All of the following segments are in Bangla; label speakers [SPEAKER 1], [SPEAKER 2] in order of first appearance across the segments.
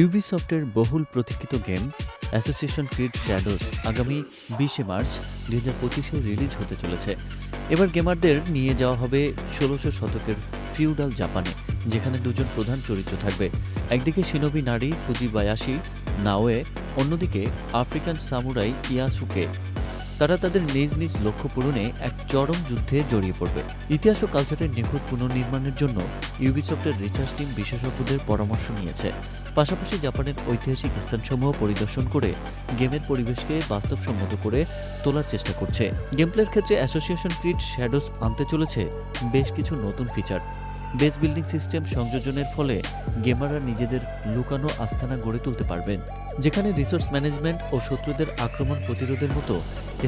[SPEAKER 1] ইউবিসফটের বহুল প্রতীক্ষিত গেম অ্যাসোসিয়েশন ক্রিড শ্যাডোস আগামী বিশে মার্চ দুই হাজার পঁচিশে রিলিজ হতে চলেছে। এবার গেমারদের নিয়ে যাওয়া হবে ষোলোশো শতকের ফিউডাল জাপানে যেখানে দুজন প্রধান চরিত্র থাকবে। একদিকে সিনবি নারী ফুজিবায়াশি নাওয়ে অন্যদিকে আফ্রিকান সামুরাই ইয়াসুকে তারা তাদের নিজ নিজ লক্ষ্য পূরণে এক চরম যুদ্ধে জড়িয়ে পড়বে। ইতিহাস ও কালচারের নিখুঁত পুনর্নির্মাণের জন্য ইউবিসফটের রিসার্চ টিম বিশেষজ্ঞদের পরামর্শ নিয়েছে। পাশাপাশি জাপানের ঐতিহাসিক স্থানসমূহ পরিদর্শন করে গেমের পরিবেশকে বাস্তবসম্মত করে তোলার চেষ্টা করছে। গেমপ্লের ক্ষেত্রে অ্যাসোসিয়েশন ক্রিড শ্যাডোস আনতে চলেছে বেশ কিছু নতুন ফিচার। বেস বিল্ডিং সিস্টেম সংযোজনের ফলে গেমাররা নিজেদের লুকানো আস্থানা গড়ে তুলতে পারবেন, যেখানে রিসোর্স ম্যানেজমেন্ট ও শত্রুদের আক্রমণ প্রতিরোধের মতো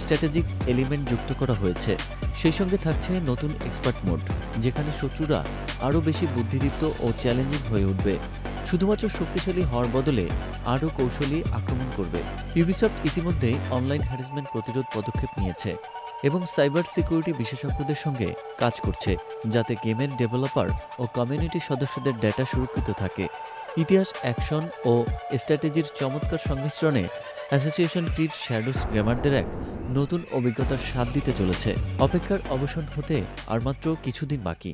[SPEAKER 1] স্ট্র্যাটেজিক এলিমেন্ট যুক্ত করা হয়েছে। সেই সঙ্গে থাকছে নতুন এক্সপার্ট মোড, যেখানে শত্রুরা আরও বেশি বুদ্ধিদীপ্ত ও চ্যালেঞ্জিং হয়ে উঠবে। শুধুমাত্র শক্তিশালী হওয়ার বদলে আরও কৌশলী আক্রমণ করবে। ইউবিসফট ইতিমধ্যেই অনলাইন হ্যারাসমেন্ট প্রতিরোধ পদক্ষেপ নিয়েছে এবং সাইবার সিকিউরিটি বিশেষজ্ঞদের সঙ্গে কাজ করছে, যাতে গেমের ডেভেলপার ও কমিউনিটি সদস্যদের ডেটা সুরক্ষিত থাকে। ইতিহাস অ্যাকশন ও স্ট্র্যাটেজির চমৎকার সংমিশ্রণে অ্যাসোসিয়েশন ক্রিড শ্যাডোস গেমারদের এক নতুন অভিজ্ঞতার স্বাদ দিতে চলেছে। অপেক্ষার অবসান হতে আর মাত্র কিছুদিন বাকি।